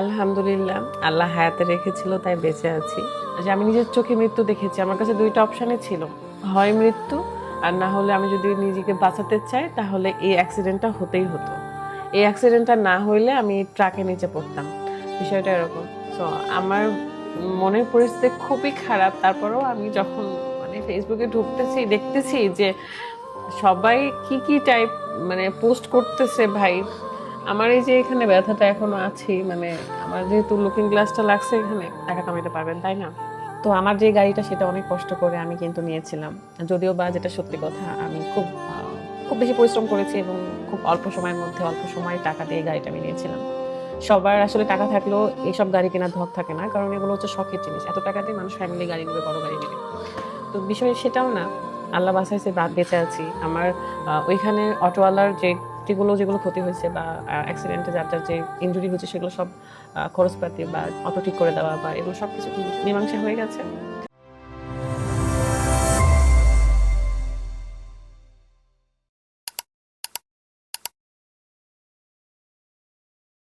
আলহামদুলিল্লাহ, আল্লাহ হায়াতে রেখেছিল, তাই বেঁচে আছি। যে আমি নিজের চোখে মৃত্যু দেখেছি, আমার কাছে দুইটা অপশানই ছিল, হয় মৃত্যু আর না হলে আমি যদি নিজেকে বাঁচাতে চাই, তাহলে এই অ্যাক্সিডেন্টটা হতেই হতো। এই অ্যাক্সিডেন্টটা না হইলে আমি ট্রাকের নিচে পড়তাম। বিষয়টা এরকম। সো আমার মনের পরিস্থিতি খুবই খারাপ। তারপরেও আমি যখন মানে ফেসবুকে ঢুকতেছি, দেখতেছি যে সবাই কি কি টাইপ মানে পোস্ট করতেছে ভাই। আমার এই যে এখানে ব্যথাটা এখনও আছে মানে আমার যেহেতু লুকিং গ্লাসটা লাগছে এখানে, টাকা কামাইতে পারবেন, তাই না? তো আমার যে গাড়িটা সেটা অনেক কষ্ট করে আমি কিন্তু নিয়েছিলাম। যদিও বা যেটা সত্যি কথা, আমি খুব খুব বেশি পরিশ্রম করেছি এবং খুব অল্প সময়ের মধ্যে অল্প সময়ে টাকা দিয়ে গাড়িটা আমি নিয়েছিলাম। সবার আসলে টাকা থাকলেও এইসব গাড়ি কেনার ধক থাকে না, কারণ এগুলো হচ্ছে শখের জিনিস। এত টাকা দিয়ে মানুষ ফ্যামিলি গাড়ি নেবে, বড় গাড়ি নেবে। তো বিষয় সেটাও না, আল্লাহ বাসাইছে বা- বেঁচে আছি। আমার ওইখানে অটোওয়ালার যে যেগুলো যেগুলো ক্ষতি হয়েছে বা অ্যাক্সিডেন্টে যার যার যে ইঞ্জুরি হয়েছে সেগুলো সব খরচপাতি বা অটো ঠিক করে দেওয়া বা এগুলো সব কিছু মীমাংসা হয়ে গেছে।